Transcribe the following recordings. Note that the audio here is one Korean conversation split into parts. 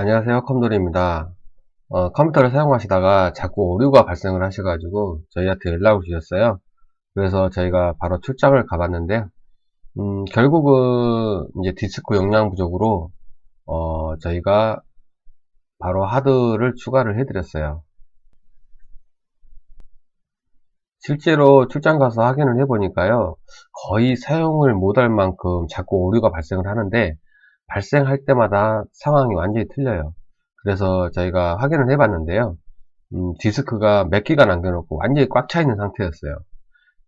안녕하세요 컴돌입니다. 어, 컴퓨터를 사용하시다가 자꾸 오류가 발생을 하셔가지고 저희한테 연락을 주셨어요. 그래서 저희가 바로 출장을 가봤는데요 음, 결국은 이제 디스크 용량 부족으로 어, 저희가 바로 하드를 추가를 해드렸어요. 실제로 출장 가서 확인을 해보니까요 거의 사용을 못할 만큼 자꾸 오류가 발생을 하는데 발생할 때마다 상황이 완전히 틀려요. 그래서 저희가 확인을 해봤는데요. 음, 디스크가 몇 기가 남겨놓고 완전히 꽉 차 있는 상태였어요.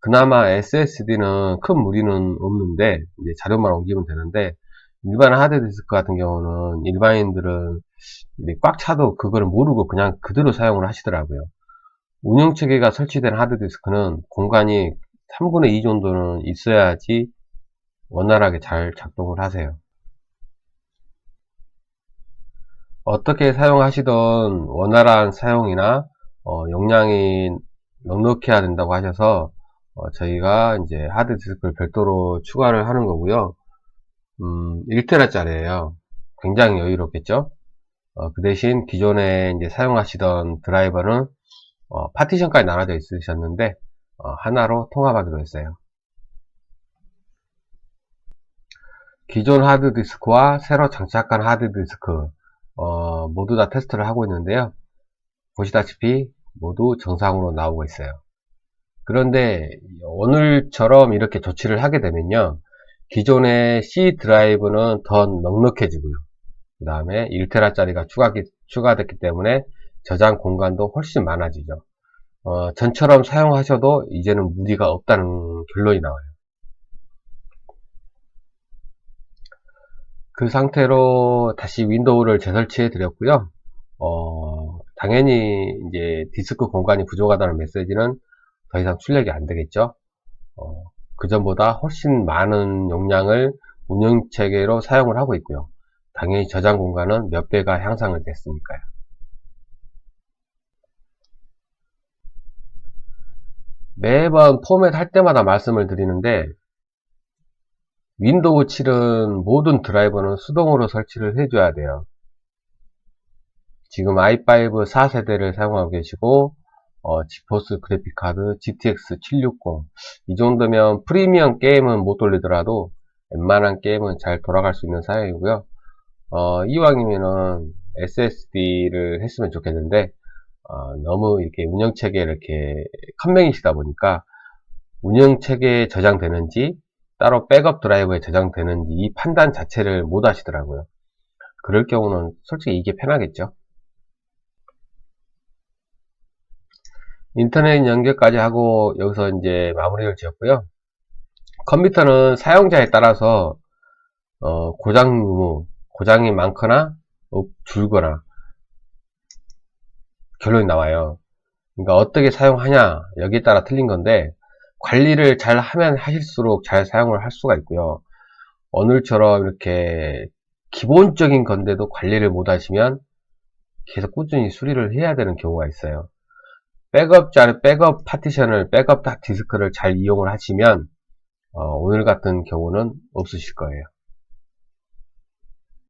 그나마 SSD는 큰 무리는 없는데 이제 자료만 옮기면 되는데 일반 하드 디스크 같은 경우는 일반인들은 꽉 차도 그걸 모르고 그냥 그대로 사용을 하시더라고요. 운영 체계가 설치된 하드 디스크는 공간이 3분의 2 정도는 있어야지 원활하게 잘 작동을 하세요. 어떻게 사용하시던 원활한 사용이나 어, 용량이 넉넉해야 된다고 하셔서 어, 저희가 이제 하드디스크를 별도로 추가를 하는 거고요. 음, 1테라 짜리예요. 굉장히 여유롭겠죠? 어, 그 대신 기존에 이제 사용하시던 드라이버는 어, 파티션까지 나눠져 있으셨는데 어, 하나로 통합하기로 했어요. 기존 하드디스크와 새로 장착한 하드디스크 어, 모두 다 테스트를 하고 있는데요. 보시다시피 모두 정상으로 나오고 있어요. 그런데 오늘처럼 이렇게 조치를 하게 되면요. 기존의 C 드라이브는 더 넉넉해지고요. 그 다음에 1테라 짜리가 추가, 추가됐기 때문에 저장 공간도 훨씬 많아지죠. 어, 전처럼 사용하셔도 이제는 무리가 없다는 결론이 나와요. 그 상태로 다시 윈도우를 재설치해 드렸고요. 어, 당연히 이제 디스크 공간이 부족하다는 메시지는 더 이상 출력이 안 되겠죠. 어, 그 전보다 훨씬 많은 용량을 운영 체계로 사용을 하고 있고요. 당연히 저장 공간은 몇 배가 향상을 됐으니까요. 매번 포맷 할 때마다 말씀을 드리는데 윈도우 7은 모든 드라이버는 수동으로 설치를 해줘야 돼요. 지금 i5 4세대를 사용하고 계시고 어, 지포스 그래픽카드 GTX 760 이 정도면 프리미엄 게임은 못 돌리더라도 웬만한 게임은 잘 돌아갈 수 있는 사양이고요. 어, 이왕이면은 SSD를 했으면 좋겠는데 어, 너무 이렇게 운영체계에 이렇게 컴맹이시다 보니까 운영체계에 저장되는지 따로 백업 드라이브에 저장되는지 이 판단 자체를 못 하시더라고요. 그럴 경우는 솔직히 이게 편하겠죠. 인터넷 연결까지 하고 여기서 이제 마무리를 지었고요. 컴퓨터는 사용자에 따라서 어, 고장 유무, 고장이 많거나 줄거나 결론이 나와요. 그러니까 어떻게 사용하냐 여기에 따라 틀린 건데 관리를 잘 하면 하실수록 잘 사용을 할 수가 있고요. 오늘처럼 이렇게 기본적인 건데도 관리를 못 하시면 계속 꾸준히 수리를 해야 되는 경우가 있어요. 백업 자를 백업 파티션을 백업 디스크를 잘 이용을 하시면 어, 오늘 같은 경우는 없으실 거예요.